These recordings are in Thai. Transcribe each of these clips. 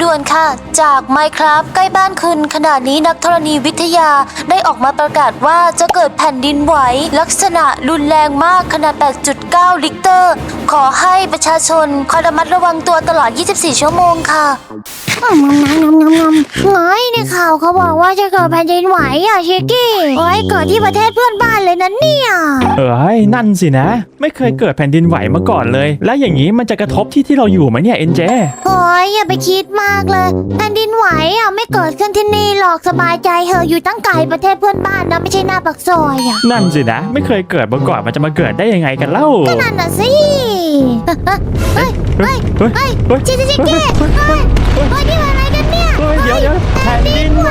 ด่วนค่ะ จากไมครับใกล้บ้านคุณขณะนี้นักธรณีวิทยาได้ออกมาประกาศว่าจะเกิดแผ่นดินไหว ลักษณะรุนแรงมากขนาด 8.9 ลิกเตอร์ ขอให้ประชาชนคอยระมัดระวังตัวตลอด 24 ชั่วโมงค่ะ งำงำงำงำงำไงในข่าวเขาบอกว่าจะเกิดแผ่นดินไหวอะชิกกี้โอ้ยเกิดที่ประเทศเพื่อนบ้านเลยนะเนี่ยเอ้ยนั่นสินะ ไม่เคยเกิดแผ่นดินไหวมาก่อนเลย แล้วอย่างนี้มันจะกระทบที่ที่เราอยู่ไหมเนี่ยเอ็นเจโอ้ยอย่าไปคิดมากเลยแผ่นดินไหวอะไม่เกิดขึ้นที่นี่หรอกสบายใจเหอะอยู่ตั้งไกลประเทศเพื่อนบ้านนะไม่ใช่หน้าปากซอยอะนั่นสินะ ไม่เคยเกิดมาก่อนมันจะมาเกิดได้ยังไงกันเล่านั่นน่ะสิเฮ้ยเฮ้ยเฮ้ยเฮ้ยเฮ้ยชิชิชิกี้เฮ้ย เฮ้ยนี่มันอะไรกันเนี่ยเฮ้ยเดี๋ยวเดี๋ยวแผ่นดินไหว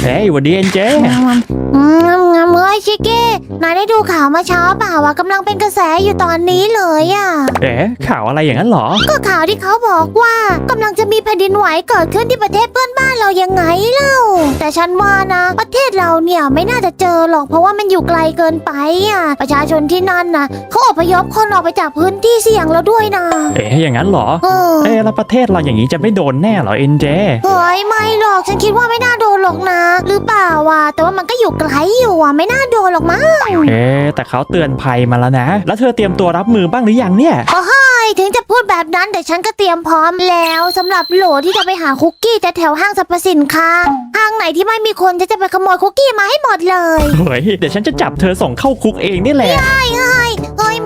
เฮ้ยหวันดีเอ็นเจงำงำงำเฮ้ ยชิกกี้นายได้ดูข่าวเมาเช้าเปล่าว่ากำลังเป็นกระแสอยู่ตอนนี้เลยอะ เอ๊ะข่าวอะไรอย่างนั้นเหรอ ก็ข่าวที่เขาบอกว่ากำลังจะมีแผ่นดินไหวเกิดขึ้นที่ประเทศเพื่อนบ้านเรายังไงเล่า แต่ฉันว่านะ ประเทศเราเนี่ยไม่น่าจะเจอหรอกเพราะว่ามันอยู่ไกลเกินไปอะ ประชาชนที่นั่นนะเขาอพยพคนออกไปจากพื้นที่เสี่ยงแล้วด้วยนะเอ๊ะอย่างนั้นเหรอ เออเอ๊ะแล้วประเทศเราอย่างนี้จะไม่โดนแน่เหรอเอ็นเจ เฮ้ยไม่หรอกฉันคิดว่าไม่น่าโดนหรอกนะ หรือเปล่าวะแต่ว่ามันก็อยู่ไกลอยู่อะไม่น่าโดนหรอกมั้งเอ๊ะแต่เขาเตือนภัยมาแล้วนะ แล้วเธอเตรียมตัวรับมือบ้างหรือยังเนี่ยโอ้โหยถึงจะพูดแบบนั้นแต่ฉันก็เตรียมพร้อมแล้วสำหรับโหลที่จะไปหาคุกกี้แต่แถวห้างสรรพสินค้าห้างไหนที่ไม่มีคนจะจะไปขโมยคุกกี้มาให้หมดเลยเฮ้ยเดี๋ยวฉันจะจับเธอส่งเข้าคุกเองนี่แหละ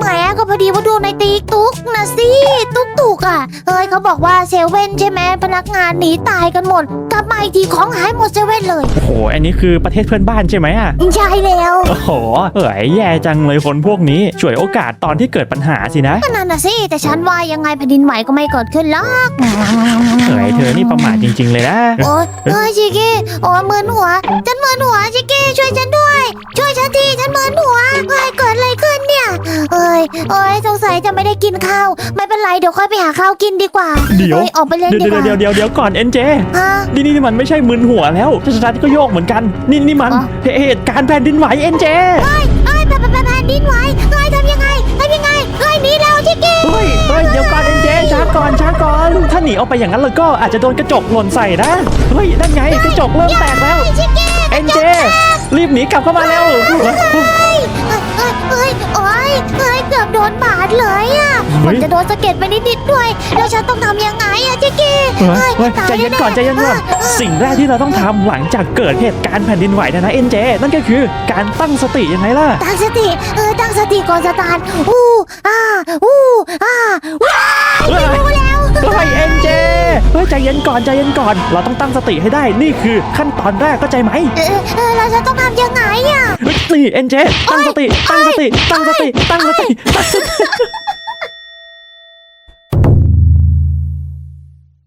เฮ้ยเฮ้ยแหมก็พอดีว่าดูในติ๊กตุ๊กนะสิตุ๊กตุกอะเฮ้ยเขาบอกว่าเซเว่นใช่ไหมพนักงานหนีตายกันหมดกลับมาอีกทีของหายหมดเซเว่นเลยโอ้โห อันนี้คือประเทศเพื่อนบ้านใช่ไหมอะใช่แล้วโอ้โห เอ๋ยแย่จังเลยคนพวกนี้ช่วยโอกาสตอนที่เกิดปัญหาสินะก็นั่นน่ะสิแต่ฉันว่ายังไงแผ่นดินไหวก็ไม่เกิดขึ้นหรอกเอ๋ยเธอนี่ประมาทจริง ๆ เลยนะโอ้ยเฮ้ยชิกกี้โอ้ยมึนหัวฉันมึนหัวชิกกี้ช่วยฉันด้วย ช่วยฉันทีฉันมึนหัวเฮ้ยเกิดอะไรขึ้น เนี่ยเอ้ยเอ้ยสงสัยจะไม่ได้กินข้าว ไม่เป็นไรเดี๋ยวค่อยไปหาข้าวกินดีกว่าเดี๋ยวฮ้ออกไปเล่นเดี๋ยวดีกว่าเดี๋ยวเดี๋ยวเดี๋ยวก่อนเอ็นเจ ฮะ นี่นี่มันไม่ใช่มึนหัวแล้วชัดๆก็โยกเหมือนกัน นี่นี่มันอ๋อ เหตุการณ์แผ่นดินไหวเอ็นเจเฮ้ยเฮ้ยแผ่นแผ่นแผ่นดินไหวเฮ้ยทำยังไงทำยังไงเฮ้ยหนีแล้วชิกกี้เฮ้ย เฮ้ย เดี๋ยวก่อนเอ็นเจช้าก่อนช้าก่อน ถ้าหนีออกไปอย่างนั้นแล้วก็อาจจะโดนกระจกหล่นใส่นะ เฮ้ย นั่นไงกระจกเริ่มแตกแล้วชิกกี้เอ็นเจ รีบหนีกลับเข้ามาแล้ว เฮ้ยเฮ้ยเฮ้ยโอ้ยเฮ้ยเกือบโดนบาดเลยอะเฮ้มันยจะโดนสะเก็ดไปนิดๆด้วย แล้วฉันต้องทำยังไงอะชิกกี้เฮ้ยเฮ้ยตาใจเย็นก่อนใจเย็นก่อนเออสิ่งแรกที่เราต้องทำหลังจากเกิดเหตุการณ์แผ่นดินไหวนะนะเอ็นเจนั่นก็คือการตั้งสติยังไงล่ะ ตั้งสติเออตั้งสติก่อนสตาร์ทอู้อ่าอู้อ่าว้ายเฮ้ยไม่รู้แล้ว เฮ้ยเอ็น เจเฮ้ยใจเย็นก่อนใจเย็นก่อน เราต้องตั้งสติให้ได้นี่คือขั้นตอนแรกเข้าใจไหมเออเออแล้วฉันต้องทำยังไงอะเฮ้ยนี่เอ็นเจตั้งสติตั้งสติตั้งสติตั้งสติตั้งสติ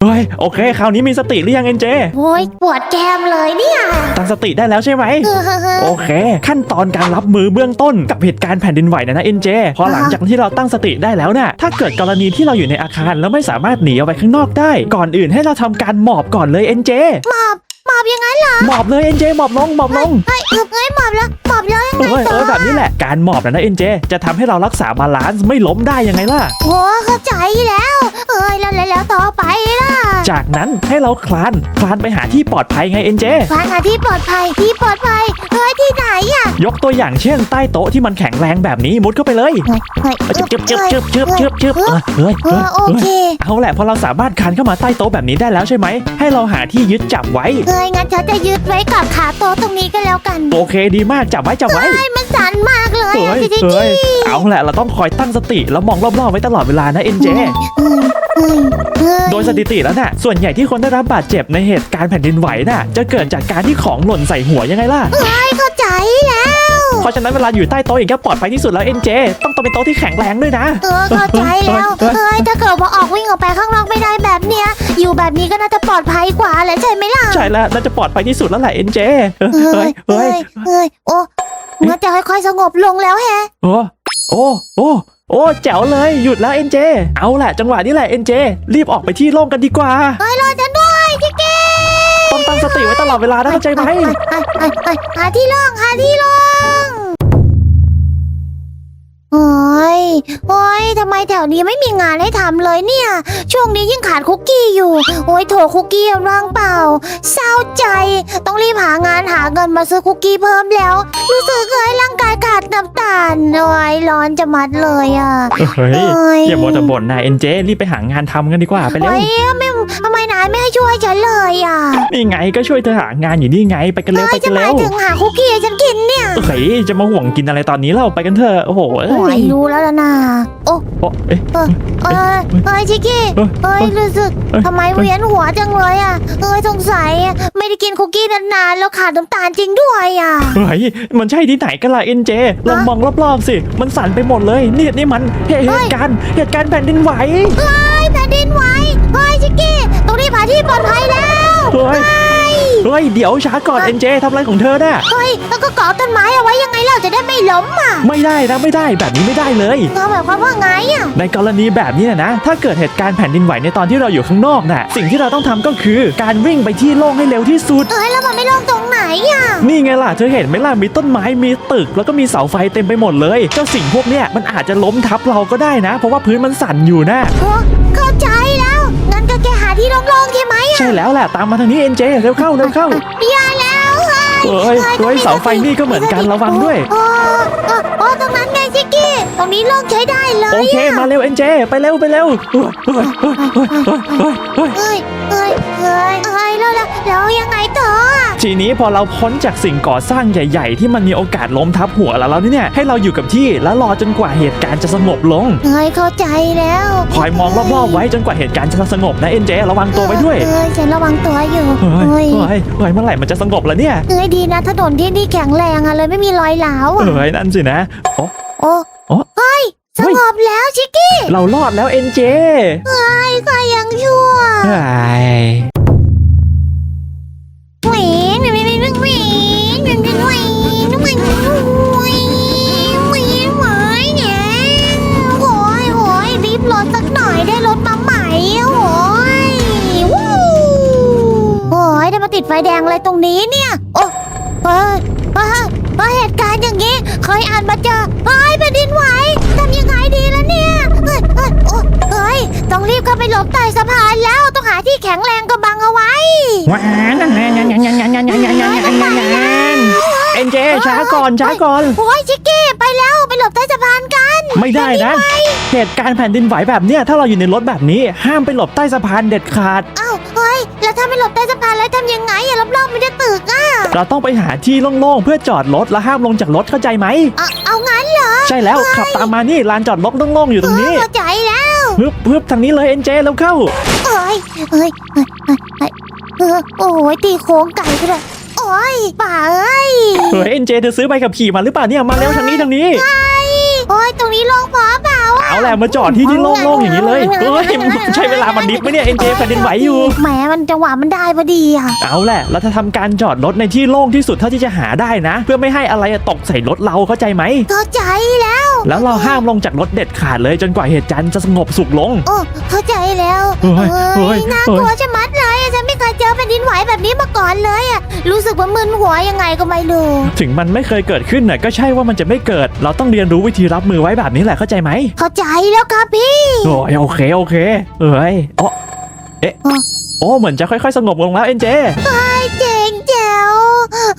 เฮ้ยโอเคคราวนี้มีสติหรือยังเอ็นเจโอ้ยปวดแก้มเลยเนี่ยตั้งสติได้แล้วใช่ไหมเออเออเออโอเค ขั้นตอนการรับมือเบื้องต้นกับเหตุการณ์แผ่นดินไหวนะนะเอ็นเจพอหลังจากที่เราตั้งสติได้แล้วน่ะถ้าเกิดกรณีที่เราอยู่ในอาคารแล้วไม่สามารถหนีออกไปข้างนอกได้ ก่อนอื่นให้เราทำการหมอบก่อนเลยเอ็นเจหมอบหมอบยังไงเหรอหมอบเลยเอ็นเจหมอบลงหมอบลงเฮ้ยเออเฮ้ยหมอบแล้วหมอบแล้วยังไงเออต่เอออแบบนี้แหละการหมอบนะนะเอ็นเจจะทำให้เรารักษาบาลานซ์ไม่ล้มได้ยังไงล่ะโอ้เข้าใจแล้ว จากนั้นให้เราคลานคลานไปหาที่ปลอดภัยไงเอ็นเจฟ้าหาที่ปลอดภัยที่ปลอดภัยเฮ้ยที่ไหนอะยกตัวอย่างเช่นใต้โต๊ะที่มันแข็งแรงแบบนี้มุดเข้าไปเลยเฮ้ยเฮ้ยเจ็บเจ็บเจ็บเจ็บเจ็บเจ็บเจ็บเออเฮ้ยเอเฮ้ยอโอเฮ้ยเคเอาแหละพอเราสามารถคลานเข้ามาใต้โต๊ะแบบนี้ได้แล้วใช่ไหมให้เราหาที่ยึดจับไว้ เฮ้ยงั้นฉันจะยึดไว้กับขาโต๊ะตรงนี้ก็แล้วกันโอเคดีมากจับไว้จับไว้ เฮ้ยมันสั่นมากเลยเฮ้อะยพี่จิ๊กเฮ้กี้ยเอาแหละเราต้องคอยตั้งสติแล้วมองรอบๆไว้ตลอดเวลานะเอ็นเจเฮ้ ยเฮ้ยเฮ้ยโดยสถิติแล้วน่ะ ส่วนใหญ่ที่คนได้รับบาดเจ็บในเหตุการณ์แผ่นดินไหวน่ะ จะเกิดจากการที่ของหล่นใส่หัวยังไงล่ะ เฮ้ยเข้าใจแล้ว เพราะฉะนั้นเวลาอยู่ใต้โต๊ะอย่างก็ปลอดภัยที่สุดแล้วเอ็นเจต้องต้องเป็นโต๊ะที่แข็งแรงด้วยนะ เออเข้าใจแล้วเฮ้ยเฮ้ยถ้าเกิดว่าออกวิ่งออกไปข้างนอกไม่ได้แบบเนี้ย อยู่แบบนี้ก็น่าจะปลอดภัยกว่าแหละใช่ไหมล่ะ ใช่แล้วน่าจะปลอดภัยที่สุดแล้วแหละเอ็นเจเฮ้เฮ้ยยเฮ้เฮ้ยยเฮ้ยโอ้มันจะค่อยๆสงบลงแล้วแฮะ โอ้ โอ้ โอ้ โอ้แจ๋วเลยหยุดแล้วเอ็นเจเอาแหละจังหวะนี้แหละเอ็นเจรีบออกไปที่โล่งกันดีกว่าเฮ้ยรอฉันด้วยจิกกี้ต้องตั้งสติไว้ตลอดเวลานะเข้าใจไหมเอ้ยเอ้ยเอ้ยหาที่โล่งหาที่โล่ง โอ้ยทำไมแถวนี้ไม่มีงานให้ทำเลยเนี่ย ช่วงนี้ยิ่งขาดคุกกี้อยู่ โอ้ยโถคุกกี้ว่างเปล่า เศร้าใจ ต้องรีบหางานหาเงินมาซื้อคุกกี้เพิ่มแล้ว รู้สึกเลยร่างกายขาดน้ำตาลโอ้ยร้อนจะมัดเลยอะ เฮ้ย เอ้ย อย่ามัวแต่บ่นนะเอ็นเจรีบไปหางานทำกันดีกว่าไปเร็ว โอ้ยไม่ทำไมนายไม่ให้ช่วยฉันเลยอะนี่ไงก็ช่วยเธอหางานอยู่นี่ไงไปกันเร็วเอ้ไปยกัจะนหมาเร็ยวถึงหาคุกกี้ให้ฉันกินเนี่ย เฮ้ยจะมาห่วงกินอะไรตอนนี้เราไปกันเถอะโอ้โหเอ้โอ้ยยรู้แล้วล่ะนะโอ้โอ้เอ๊ะ เออเอ้ยชิคกี้เอ้ยเอ้ยรู้สึกเอ้ย ทำไมเวียนหัวจังเลยอะเอ้ยสงสัยอะไม่ได้กินคุกกี้นานๆแล้วขาดน้ำตาลจริงด้วยอะ เฮ้ยมันใช่ที่ไหนกันล่ะเอ็นเจลองมองรอบๆสิ มันสั่นไปหมดเลย นี่นี่มันเหตุเฮ้ยการณ์เหตุการณ์แผ่นดินไหว เฮ้ยแผ่นดินไหวเฮ้ยชิคกี้ต้องรีบหาที่ปลอดภัยแล้วเฮ้ย เฮ้ยเดี๋ยวช้าก่อนเอ็นเจทำอะไรของเธอน่ะเฮ้ยแล้วก็เกาะต้นไม้เอาไว้ยังไงเราจะได้ไม่ล้มอะไม่ได้นะไม่ได้แบบนี้ไม่ได้เลย เธอหมายความว่าไงอะในกรณีแบบนี้นะนะ ถ้าเกิดเหตุการณ์แผ่นดินไหวในตอนที่เราอยู่ข้างนอกน่ะ สิ่งที่เราต้องทำก็คือการวิ่งไปที่โล่งให้เร็วที่สุด เอ้ยแล้วมันไม่ลงตรงไหนอะนี่ไงล่ะเธอเห็นไหมล่ะมีต้นไม้มีตึก แล้วก็มีเสาไฟเต็มไปหมดเลย เจ้าสิ่งพวกเนี้ยมันอาจจะล้มทับเราก็ได้นะ เพราะว่าพื้นมันสั่นอยู่นะ โอ้เข้าใจแล้วงั้นก็แค่หาที่โล่งๆใช่ไหมอะใช่แล้วแหละตามมาทางนี้เอ็นเจเร็วเข้าเร็วเข้าอย่าแล้วเฮ้ยเอ้ยเฮ้ยเสาไฟนี่ก็เหมือนกันระวังด้วยโอ้โอ้โอ้ตรงนั้นไงชิคกี้ตรงนี้โล่งใช้ได้เลยโอเคอะมาเร็วเอ็นเจไปเร็วไปเร็วเฮ้ยเฮ้ยเฮ้ยเฮ้ยเฮ้ยเฮ้ยเอ้ยเอ้ยเอ้ยเอ้ยแล้วแล้วแล้วยังไงต่ออะ ทีนี้พอเราพ้นจากสิ่งก่อสร้างใหญ่ๆ ที่มันมีโอกาสล้มทับหัวเราแล้วเนี่ยให้เราอยู่กับที่แล้วรอจนกว่าเหตุการณ์จะสงบลงเฮ้ยเข้าใจแล้วคอยมองรอบๆไว้จนกว่าเหตุการณ์จะสงบนะเอ็นเจระวังตัวไว้ด้วยเฮ้ยฉันระวังตัวอยู่เฮ้ยเฮ้ยเมื่อไหร่มันจะสงบแล้วเนี่ยเฮ้ยดีนะถนนที่นี่แข็งแรงอะเลยไม่มีรอยร้าวอะเฮ้ยนั่นสินะโอ้โอ้เฮ้ยสงบแล้วชิคกี้เรารอดแล้วเอ็นเจเฮ้ยใครยังชั่วเฮ้ย ติดไฟแดงอะไรตรงนี้เนี่ย โอ้เออเออเออเหตุการณ์อย่างนี้ เคยอ่านมาเจอเฮ้ยแผ่นดินไหวทำยังไงดีล่ะเนี่ย เฮ้ยเฮ้ยต้องรีบเข้าไปหลบใต้สะพานแล้ว หาที่แข็งแรงกำบังเอาไว้ ว้านนั่นแน่นนั่นแน่นนั่นแน่นนั่นแน่นนั่นแน่นนั่นแน่นเอ็นเจช้าก่อนช้าก่อน โอ้ยชิคกี้ไปแล้วไปหลบใต้สะพานกันไม่ได้นะ เหตุการณ์แผ่นดินไหวแบบเนี้ยถ้าเราอยู่ในรถแบบนี้ ห้ามไปหลบใต้สะพานเด็ดขาด เอ้าเฮ้ยแล้วถ้าไม่หลบใต้สะพานแล้วทำยังไงอะรอบๆไมันจะตึกอะเราต้องไปหาที่โล่งๆเพื่อจอดรถแล้วห้ามลงจากรถเข้าใจไหม เอาเอางั้นเหรอใช่แล้วขับตามมานี่ลานจอดรถโล่งๆอยู่ตรงนี้ เข้าใจแล้วฮึบฮึบทางนี้เลยเอ็นเจแล้วเข้า อ้ยเอ้ยเอ้ยเอ้ยเอ้ยเออโอ้ยตีโค้งไก่ก็ได้โอ้ยป่าเอ้ย เฮ้ยเอ็นเจเธอซื้อใบขับขี่มาหรือเปล่าเนี่ยมาเร็วทางนี้ทางนี้ โอ้ยตรงนี้โล่งพอเปล่าอะเอาแหละมาจอดที่ที่โล่งๆอย่างนี้เลยเฮ้ยใช้เวลามันดิฟไหมเนี่ยเอ็นเจแผ่นดินไหวอยู่ แหมมันจังหวะมันได้พอดีอะเอาแหละเราจะทำการจอดรถในที่โล่งที่สุดเท่าที่จะหาได้นะ เพื่อไม่ให้อะไรตกใส่รถเราเข้าใจไหม เข้าใจแล้ว แล้วเราห้ามลงจากรถเด็ดขาดเลยจนกว่าเหตุการณ์จะสงบสุขลง โอ้เข้าใจแล้วเฮ้ยเฮ้ยน่ากลัวชะมัดเลยอะฉันไม่เคยเจอแผ่นดินไหวแบบนี้มาก่อนเลยอะรู้สึกว่ามึนหัวยังไงก็ไม่รู้ ถึงมันไม่เคยเกิดขึ้นน่ะก็ใช่ว่ามันจะไม่เกิด เราต้องเรียนรู้วิธีรับมือไว้แบบนี้แหละเข้าใจไหมเข้าใจแล้วครับพี่โอ้ยโอเคโอเค เอ้ยโอ้เอ๊ะอ๋อโอ้เหมือนจะค่อยๆสงบลงแล้วเอ็นเจเจ๋งแจ๋ว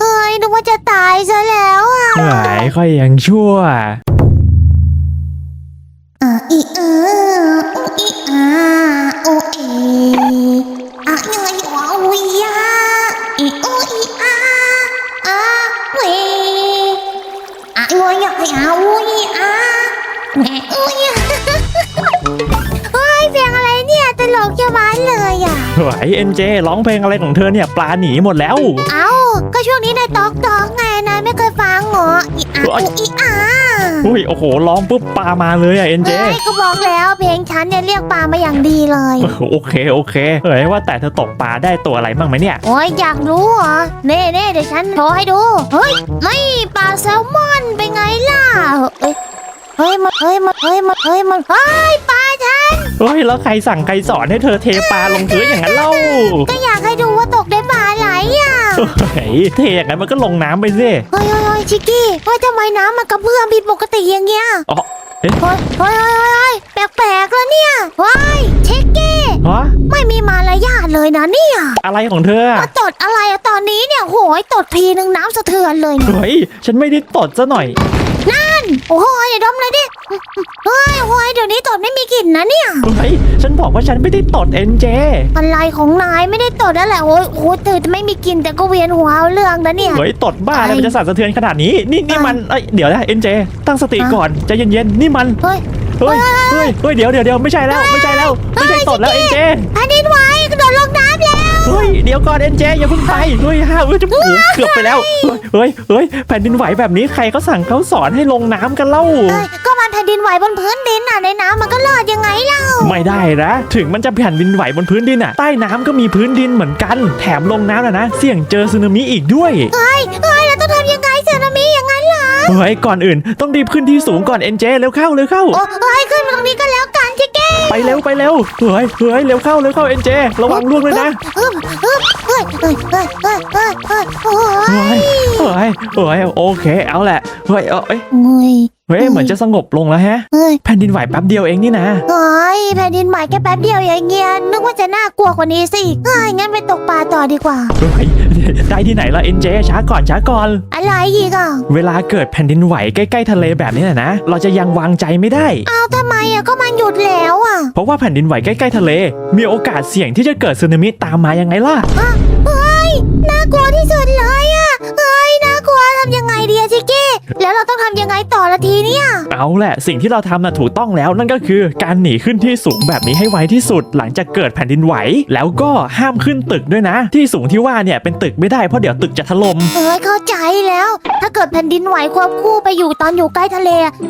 เอ้ยนึกว่าจะตายซะแล้วอะหายค่อยยังชั่วอะอีเอออุอีอาโอเออะยังไงวะวิยาอีโออีอาอะเวอะงอยอยอาอุยอา เนี่ยตลกจะมันเลยอะ ไหวเอ็นเจร้องเพลงอะไรของเธอเนี่ยปลาหนีหมดแล้ว เอ้า ก็ช่วงนี้นายตอกตอกไงนายไม่เคยฟังเหรออีอาอีอาอุ้ยโอ้โหร้องปุ๊บปลามาเลยอะเอ็นเจเฮ้ยก็บอกแล้วเพลงฉันเนี่ยเรียกปลามาอย่างดีเลย โอเคโอเคเฮ้ยว่าแต่เธอตกปลาได้ตัวอะไรบ้างไหมเนี่ย โอ้ยอยากรู้เหรอเน่เน่เดี๋ยวฉันโชว์ให้ดูเฮ้ยไม่ปลาแซลมอนเป็นไงล่ะเอ้ยเฮ้ยมันเฮ้ยมันเฮ้ยมันเฮ้ยมันเฮ้ยปลา ฉันเฮ้ยแล้วใครสั่งใครสอนให้เธอเทปลาลงพื้นอย่างนั้นเล่าก็อยากให้ดูว่าตกได้ปลาไหลอะเฮ้ยเทอย่างนั้นมันก็ลงน้ำไปสิเฮ้ยเฮ้ยเฮ้ยชิกกี้เฮ้ยทำไมน้ำมันกระเพื่อมผิดปกติอย่างเงี้ยเเฮ้ยเฮ้ยเฮ้ยเฮ้ยแปลกๆแล้วเนี่ยเฮ้ยเช็กกี้ฮะไม่มีมารยาทเลยนะเนี่ย อะไรของเธอมาตดอะไรอะตอนนี้เนี่ยโหยตดทีนึงน้ำสะเทือนเลยเนี่ยเฮ้ยฉันไม่ได้ตดซะหน่อย โอ้โหอย่าดมเลยดิเฮ้ยโอ้ยเดี๋ยวนี้ตดไม่มีกลิ่นนะเนี่ยเฮ้ยฉันบอกว่าฉันไม่ได้ตดเอ็นเจอะไรของนายไม่ได้ตดนั่นแหละโอ้ยโอ้ยตื่นไม่มีกลิ่นแต่ก็เวียนหัวเอาเรื่องนะเนี่ย เฮ้ยตดบ้าอะไรมันจะสั่นสะเทือนขนาดนี้ นี่นี่มันเอ้ยเดี๋ยวนะเอ็นเจตั้งสติฮะก่อนใจเย็นๆนี่มันเฮ้ยเฮ้ยเฮ้ยเฮ้ยเดี๋ยวเดี๋ยวเดี๋ยวไม่ใช่แล้วไม่ใช่แล้วไม่ใช่ตดแล้วเอ็นเจแผ่นดินไหวกระโดด ก่อนเอ็นเจอย่าเพิ่งไปเฮ้ยห้าเอ้ยจะหูเกือบไปแล้ว เฮ้ยเฮ้ยแผ่นดินไหวแบบนี้ใครเขาสั่งเขาสอนให้ลงน้ำกันเล่าเอ้ยก็มันแผ่นดินไหวบนพื้นดินน่ะในน้ำมันก็รอดยังไงเล่าไม่ได้นะ ถึงมันจะแผ่นดินไหวบนพื้นดินอะใต้น้ำก็มีพื้นดินเหมือนกัน แถมลงน้ำนะนะ เสี่ยงเจอสึนามิอีกด้วยเฮ้ยเฮ้ย เหรอเฮ้ยก่อนอื่น ต้องรีบขึ้นที่สูงก่อนเอ็นเจเร็วเข้าเร็วเข้า โอ้เฮ้ยขึ้นมาตรงนี้ก็แล้วกันเจ๊แก้ไปเร็วไปเร็วเฮ้ยเฮ้ยเร็วเข้าเร็วเข้าเอ็นเจระวังล่วงเลยนะฮึบฮึบเฮ้ยเฮ้ยเฮ้ยเฮ้ยเฮ้ยเฮ้ยโอ้เฮ้ยยเฮ้ยเฮ้ยโอเคเอาแหละเฮ้ยเอ้ยเฮ้ย เฮ้ยเหมือนจะสงบลงแล้วแฮะ เฮ้ยแผ่นดินไหวแป๊บเดียวเองนี่นะ เฮ้ยแผ่นดินไหวแค่แป๊บเดียวอย่างเงี้ยนึกว่าจะน่ากลัวกว่านี้สิเฮ้ยงั้นไปตกปลาต่อดีกว่า เฮ้ยได้ที่ไหนละเอ็นเจช้าก่อนช้าก่อน อะไรอีกอะเวลาเกิดแผ่นดินไหวใกล้ๆทะเลแบบนี้นะนะ เราจะยังวางใจไม่ได้ เอาทำไมอะก็มันหยุดแล้วอะเพราะว่าแผ่นดินไหวใกล้ๆทะเล มีโอกาสเสี่ยงที่จะเกิดสึนามิตามมายังไงล่ะเฮ้ยน่ากลัวที่สุดเลยอะเฮ้ยน่ากลัวทำยังไงดีอะจิกกี้ แล้วเราต้องทำยังไงต่อละทีเนี่ย เอาแหละสิ่งที่เราทำน่ะถูกต้องแล้วนั่นก็คือการหนีขึ้นที่สูงแบบนี้ให้ไวที่สุด หลังจากเกิดแผ่นดินไหว แล้วก็ห้ามขึ้นตึกด้วยนะ ที่สูงที่ว่าเนี่ยเป็นตึกไม่ได้เพราะเดี๋ยวตึกจะถล่มเอ้ยเข้าใจแล้ว ถ้าเกิดแผ่นดินไหวควบคู่ไปอยู่ตอนอยู่ใกล้ทะเล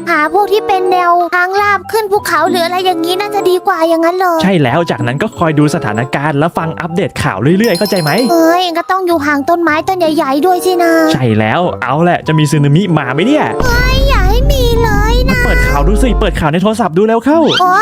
หาพวกที่เป็นแนวทางลาบขึ้นภูเขาหรืออะไรอย่างนี้น่าจะดีกว่าอย่างนั้นเลยใช่แล้วจากนั้นก็คอยดูสถานการณ์แล้วฟังอัปเดตข่าวเรื่อยๆเข้าใจไหม เอ้ยก็ต้องอยู่ห่างต้นไม้ต้นใหญ่ ๆ ด้วยสินะ ใช่แล้วเอาแหละจะมีสึนามิมาไหมเนี่ย ไม่อยากให้มีเลยมานะ เปิดข่าวดูสิ เปิดข่าวในโทรศัพท์ดูแล้วเข้าอ๋อ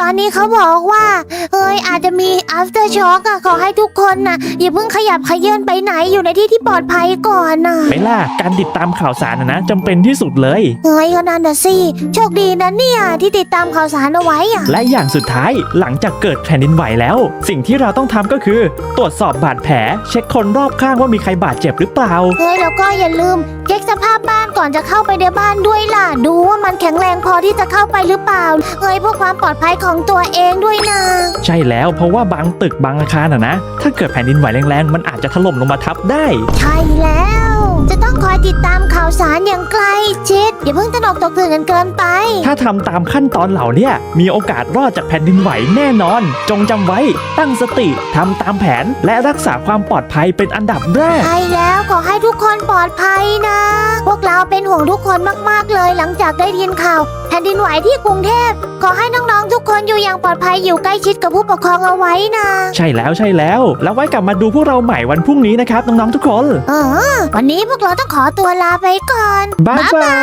ตอนนี้เขาบอกว่าเอ้ยอาจจะมี after shock อะขอให้ทุกคนนะอย่าเพิ่งขยับขยื่นไปไหนอยู่ในที่ที่ปลอดภัยก่อนนะไม่ล่ะการติดตามข่าวสารนะนะจำเป็นที่สุดเลย เฮ้ยก็นั่นน่ะสิโชคดีนะเนี่ยที่ติดตามข่าวสารเอาไว้อะและอย่างสุดท้ายหลังจากเกิดแผ่นดินไหวแล้ว สิ่งที่เราต้องทำก็คือ ตรวจสอบบาดแผล เช็คคนรอบข้างว่ามีใครบาดเจ็บหรือเปล่า เฮ้ยแล้วก็อย่าลืมเช็คสภาพบ้านก่อนจะเข้าไปในบ้านด้วยล่ะ ดูว่ามันแข็งแรงพอที่จะเข้าไปหรือเปล่าเฮ้ยเพื่อความปลอดภัยของตัวเองด้วยนะ ใช่แล้วเพราะว่าบางตึกบางอาคารอะนะ ถ้าเกิดแผ่นดินไหวแรงๆ มันอาจจะถล่มลงมาทับได้ ใช่แล้ว จะต้องคอยติดตามข่าวสารอย่างใกล้ชิด อย่าเพิ่งตระหนกตกตื่นกันเกินไป ถ้าทำตามขั้นตอนเหล่าเนี้ยมีโอกาสรอดจากแผ่นดินไหวแน่นอน จงจำไว้ ตั้งสติทำตามแผนและรักษาความปลอดภัยเป็นอันดับแรก ใช่แล้วขอให้ทุกคนปลอดภัยนะ พวกเราเป็นห่วงทุกคนมากๆเลย หลังจากได้ยินข่าว แผ่นดินไหวที่กรุงเทพ ขอให้น้องๆทุกคนอยู่อย่างปลอดภัยอยู่ใกล้ชิดกับผู้ปกครองเอาไว้นะใช่แล้วใช่แล้ว แล้วไว้กลับมาดูพวกเราใหม่วันพรุ่งนี้นะครับน้องๆทุกคน เออวันนี้พวกเราต้องขอตัวลาไปก่อน บ๊ายบา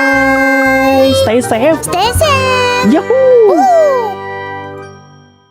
ย stay safe Stay safe ยูฮู Woo!